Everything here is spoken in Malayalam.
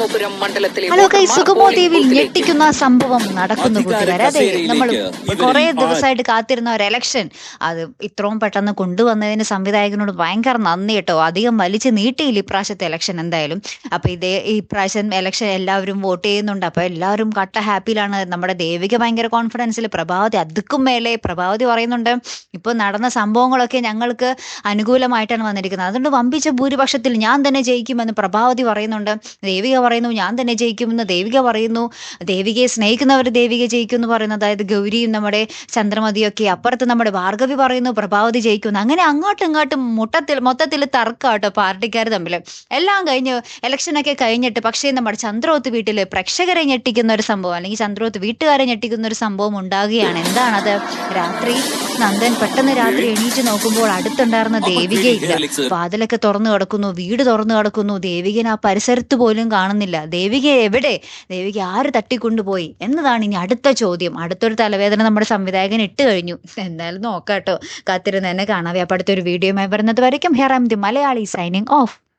രാമപുരം മണ്ഡലത്തിലെ ഹലോ കൈ സുഖമോ സുഗമോ ദേവിൽ ഞെട്ടിക്കുന്ന സംഭവം നടക്കുന്നു കൂട്ടുകാരെ. അതെ നമ്മൾ കുറെ ദിവസമായിട്ട് കാത്തിരുന്ന ഒരു എലക്ഷൻ അത് ഇത്രയും പെട്ടെന്ന് കൊണ്ടുവന്നതിന് സംവിധായകനോട് ഭയങ്കര നന്ദി കേട്ടോ. അധികം വലിച്ചു നീട്ടിയില്ല ഇപ്രാവശ്യത്തെ എലക്ഷൻ എന്തായാലും. അപ്പൊ ഇതേ ഈ പ്രാവശ്യം ഇലക്ഷൻ എല്ലാവരും വോട്ട് ചെയ്യുന്നുണ്ട്. അപ്പൊ എല്ലാവരും കട്ട ഹാപ്പിയിലാണ്. നമ്മുടെ ദേവിക ഭയങ്കര കോൺഫിഡൻസിൽ പ്രഭാവതി അതുക്കും മേലെ പ്രഭാവതി പറയുന്നുണ്ട് ഇപ്പൊ നടന്ന സംഭവങ്ങളൊക്കെ ഞങ്ങൾക്ക് അനുകൂലമായിട്ടാണ് വന്നിരിക്കുന്നത്. അതുകൊണ്ട് വമ്പിച്ച ഭൂരിപക്ഷത്തിൽ ഞാൻ തന്നെ ജയിക്കുമെന്ന് പ്രഭാവതി പറയുന്നുണ്ട്. ദേവിക പറയുന്നു ഞാൻ തന്നെ ജയിക്കുമെന്ന് ദേവിക പറയുന്നു. ദേവികയെ സ്നേഹിക്കുന്നവർ ദേവിക ജയിക്കും എന്ന് പറയുന്നു. അതായത് ഗൗരിയും നമ്മുടെ ചന്ദ്രമതിയൊക്കെ അപ്പുറത്ത് നമ്മുടെ ഭാർഗവി പറയുന്നു പ്രഭാവതി ജയിക്കുന്നു. അങ്ങനെ അങ്ങോട്ടും ഇങ്ങോട്ടും മുട്ടത്തിൽ മൊത്തത്തിൽ തർക്കമാട്ടോ പാർട്ടിക്കാർ തമ്മിൽ എല്ലാം കഴിഞ്ഞ് ഇലക്ഷനൊക്കെ കഴിഞ്ഞിട്ട് പക്ഷേ നമ്മുടെ ചന്ദ്രോത്ത് വീട്ടിൽ പ്രേക്ഷകരെ ഞെട്ടിക്കുന്ന ഒരു സംഭവം അല്ലെങ്കിൽ ചന്ദ്രോത്ത് വീട്ടുകാരെ ഞെട്ടിക്കുന്ന ഒരു സംഭവം ഉണ്ടാകുകയാണ്. എന്താണത്? രാത്രി നന്ദൻ പെട്ടെന്ന് രാത്രി എണീറ്റ് നോക്കുമ്പോൾ അടുത്തുണ്ടായിരുന്ന ദേവികയില്ല. വാതിലൊക്കെ തുറന്നു കിടക്കുന്നു വീട് തുറന്നു കിടക്കുന്നു. ദേവികനെ ആ പരിസരത്ത് പോലും കാണുന്നില്ല. ദേവിക എവിടെ? ദേവിക ആര് തട്ടിക്കൊണ്ടുപോയി? എന്നതാണ് ഇനി അടുത്ത ചോദ്യം. അടുത്തൊരു തലവേദന നമ്മുടെ സംവിധായകൻ ഇട്ട് കഴിഞ്ഞു. എന്തായാലും നോക്കാട്ടോ. കാത്തിരുന്ന് തന്നെ കാണാവേ. അപ്പൊ അടുത്തൊരു വീഡിയോയുമായി വരുന്നത് വരയ്ക്കും. I'm the Malayali signing off